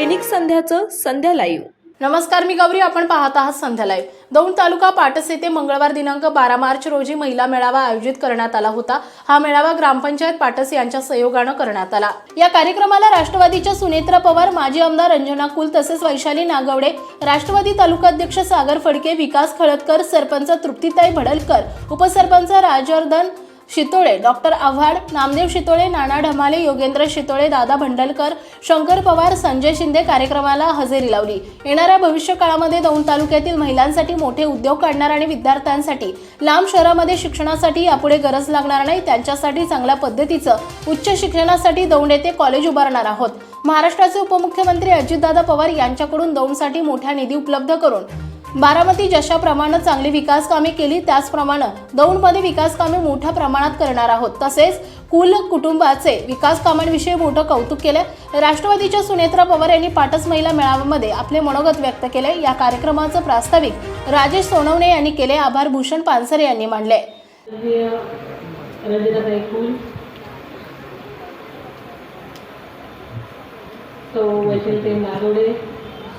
दैनिक संध्याचं संध्या live नमस्कार मी गौरी. आपण पाहत आहात संध्या लाईव्ह दौंड तालुका पाटस येथे मंगळवार दिनांक बारा मार्च रोजी महिला मेळावा आयोजित करण्यात आला होता. हा मेळावा ग्रामपंचायत पाटस यांच्या सहयोगानं करण्यात आला. या कार्यक्रमाला राष्ट्रवादीच्या सुनेत्रा पवार माजी आमदार रंजना कुल तसेच वैशाली नागवडे राष्ट्रवादी तालुकाध्यक्ष सागर फडके विकास खळदकर सरपंच तृप्तीताई भडलकर उपसरपंच राजवर्धन शितोळे डॉक्टर आव्हाड नामदेव शितोळे नाना ढमाले योगेंद्र शितोळे दादा भंडलकर शंकर पवार संजय शिंदे कार्यक्रमाला हजेरी लावली. येणाऱ्या भविष्य काळामध्ये दौंड तालुक्यातील महिलांसाठी मोठे उद्योग काढणार आणि विद्यार्थ्यांसाठी लांब शहरामध्ये शिक्षणासाठी यापुढे गरज लागणार नाही त्यांच्यासाठी चांगल्या पद्धतीचं उच्च शिक्षणासाठी दौंड येथे कॉलेज उभारणार आहोत. महाराष्ट्राचे उपमुख्यमंत्री अजितदादा पवार यांच्याकडून दौंडसाठी मोठा निधी उपलब्ध करून बारामती जशाप्रमाणे चांगली विकास कामे केली त्याचप्रमाणे दौंडमध्ये विकास कामे मोठ्या प्रमाणात करणार आहोत. तसेच कुल कुटुंबाचे विकास कामांविषयी मोठं कौतुक केलं. राष्ट्रवादीच्या सुनेत्रा पवार यांनी पाटस महिला मेळाव्यामध्ये आपले मनोगत व्यक्त केले. या कार्यक्रमाचं प्रास्ताविक राजेश सोनवणे यांनी केले. आभार भूषण पानसरे यांनी मांडले. स्वर्गीय रंजनाताई फुल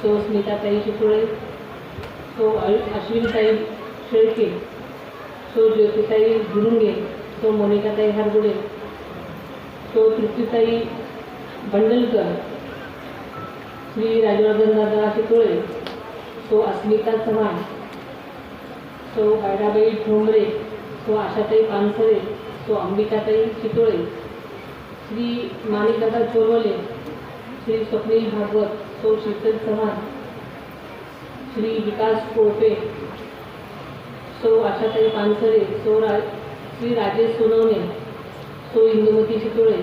सो स्मिताताई चितुळे सो अश्विनताई अश्विनीताई शेळके सो ज्योतिताई गुरुंगे सो मोनिकाताई हरगुडे सो तृप्तीताई बंडलकर श्री राजवर्धनदादा चितुळे सो अस्मिता चव्हाण सो गायडाबाई ठोंबरे सो आशाताई पानसरे सो अंबिकाताई चितोळे श्री माणिकदादा चोरवले श्री स्वप्नील भागवत सो शीतल चव्हाण श्री विकास कोळपे सो आशाताई पानसरे सो रा श्री राजेश सोनवणे सो इंदुमती शितुळे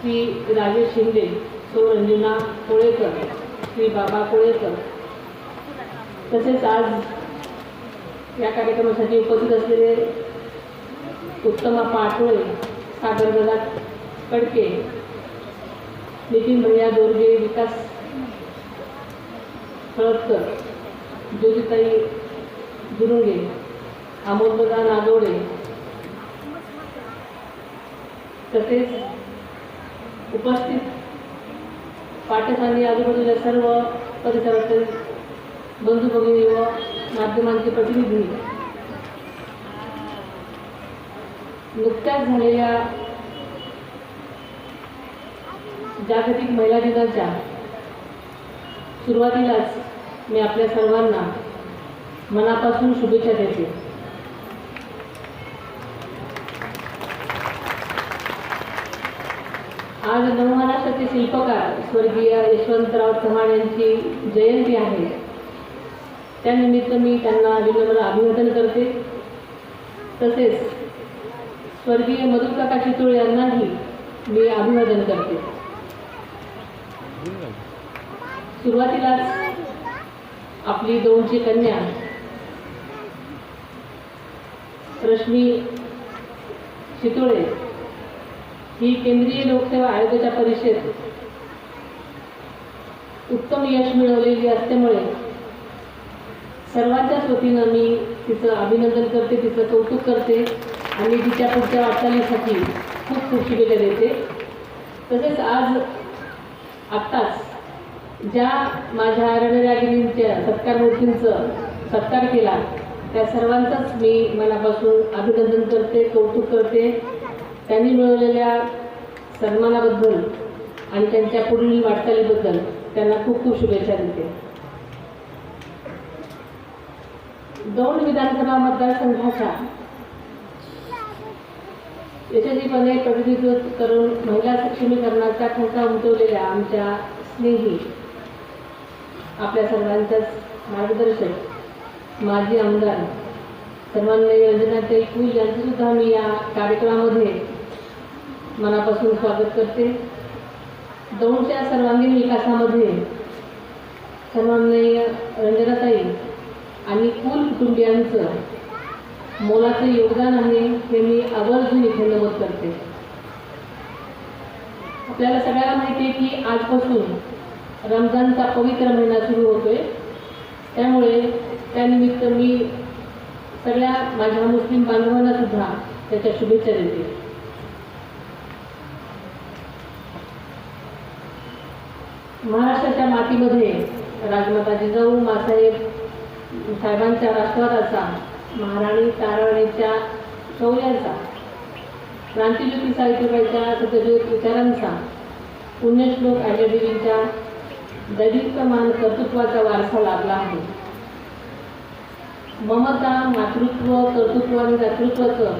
श्री राजेश शिंदे सो रंजना कोळेकर श्री बाबा कोळेकर. तसेच आज या कार्यक्रमासाठी उपस्थित असलेले उत्तमा पाटोळे गदा कडके नितीन भैया दोरगे विकास हळदकर ज्योतिताई दुरुंगे अमोलदादा नागवडे तसेच उपस्थित पाठक आणि आजूबाजूच्या सर्व परिसरातील बंधू भगिनी व माध्यमांचे प्रतिनिधी नुकत्याच झालेल्या जागतिक महिला दिनाच्या सुरुवातीलाच मी आपल्या सर्वांना मनापासून शुभेच्छा देते. आज नवमहाराष्ट्राचे शिल्पकार स्वर्गीय यशवंतराव चव्हाण यांची जयंती आहे. त्यानिमित्त मी त्यांना विनम्र अभिवादन करते. तसेच स्वर्गीय मधुकाका चितोळे यांनाही मी अभिवादन करते. सुरुवातीलाच आपली दोनची कन्या. रश्मी चितोळे. ही केंद्रीय लोकसेवा आयोगाच्या परीक्षेत उत्तम यश मिळवलेली असल्यामुळे सर्वांच्याच वतीनं मी तिचं अभिनंदन करते तिचं कौतुक करते आणि तिच्या पुढच्या वाटचालीसाठी खूप खूप शुभेच्छा देते. तसेच आज आत्ताच ज्या माझ्या रणरागिणींच्या सत्कार मूर्तींचं सत्कार केला त्या सर्वांचंच मी मनापासून अभिनंदन करते कौतुक करते. त्यांनी मिळवलेल्या सन्मानाबद्दल आणि त्यांच्या पुढील वाटचालीबद्दल त्यांना खूप खूप शुभेच्छा देते. दौंड विधानसभा मतदारसंघाच्या यशस्वीपणे प्रतिनिधित्व करून महिला सक्षमीकरणाचा ठसा उमटवलेल्या आमच्या स्नेही आपल्या सर्वांच्याच मार्गदर्शक माजी आमदार सर्वांनी रंजनाताई कुल यांचंसुद्धा मी या कार्यक्रमामध्ये मनापासून स्वागत करते. दौंडच्या सर्वांगीण विकासामध्ये सर्वांनी रंजनाताई आणि कुल कुटुंबियांचं मोलाचं योगदान आहे हे मी आवर्जून इथे नमूद करते. आपल्याला सगळ्याला माहिती आहे की आजपासून रमजानचा पवित्र महिना सुरू होतोय. त्यामुळे त्यानिमित्त मी सगळ्या माझ्या मुस्लिम बांधवांना सुद्धा त्याच्या शुभेच्छा देते. महाराष्ट्राच्या मातीमध्ये राजमाता जिजाऊ मासाहेब साहेबांच्या राष्ट्रवादाचा महाराणी ताराणीच्या शौर्याचा क्रांतिज्योती साहित्यबाईच्या सत्यज्योत विचारांचा पुण्यश्लोक अहिल्यादेवींच्या दैदिप्यमान कर्तृत्वाचा वारसा लाभला आहे. ममता मातृत्व कर्तृत्व आणि दातृत्वाचं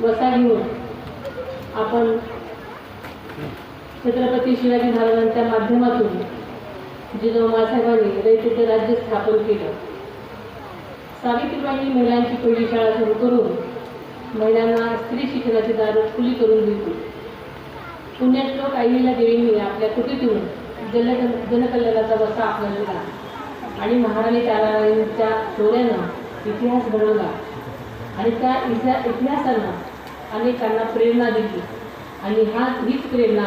वसा घेऊन आपण छत्रपती शिवाजी महाराजांच्या माध्यमातून जिजाऊ मासाहेबांनी रयतेचं राज्य स्थापन केलं. सावित्रीबाईंनी महिलांची पहिली शाळा सुरू करून महिलांना स्त्री शिक्षणाची दार खुली करून दिली. पुण्यश्लोक आईला देवींनी आपल्या कृतीतून जन जनकल्याणाचा वसा आपल्याला दिला. आणि महाराणी ताराबाईंच्या शौर्यानं इतिहास घडवला. आणि त्या इतिहा इतिहासानं अनेकांना प्रेरणा दिली. आणि हा हीच प्रेरणा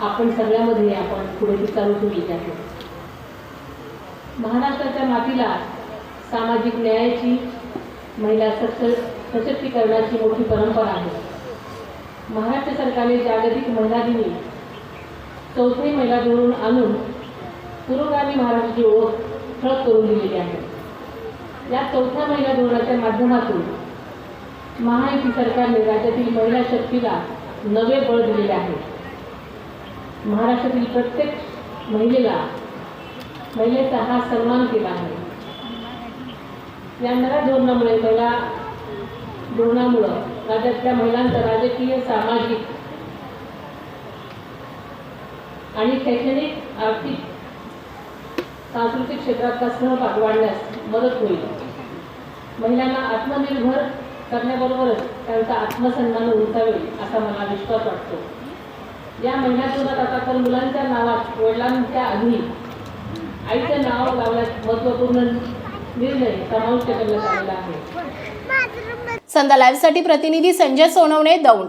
आपण सगळ्यामध्ये आपण पुढेही चालू ठेवली आहे महाराष्ट्राच्या मातीला सामाजिक न्यायाची महिला सक्ष सशक्तीकरणाची मोठी परंपरा आहे. महाराष्ट्र सरकारने जागतिक महिला दिनी चौथे महिला धोरण आणून पुरोगामी महाराष्ट्राची ओळख ठळक करून दिलेली आहे. या चौथ्या महिला धोरणाच्या माध्यमातून महायुती सरकारने राज्यातील महिला शक्तीला नवे बळ दिलेले आहे. महाराष्ट्रातील प्रत्येक महिलेला महिलेचा हा सन्मान केला आहे. या नव्या धोरणामुळे महिला धोरणामुळं राज्यातल्या महिलांचा राजकीय सामाजिक आणि शैक्षणिक आर्थिक सांस्कृतिक क्षेत्रातला सहभाग वाढण्यास मदत होईल. महिलांना आत्मनिर्भर करण्याबरोबरच त्यांचा आत्मसन्मान उंचावेल असा मला विश्वास वाटतो. या महिला आता तर मुलांच्या नावात वडिलांच्या आधी आईचं नाव लावण्यात महत्त्वपूर्ण निर्णय समाविष्ट करण्यात आलेला आहे. संध्या लाईव्हसाठी प्रतिनिधी संजय सोनवणे दौंड.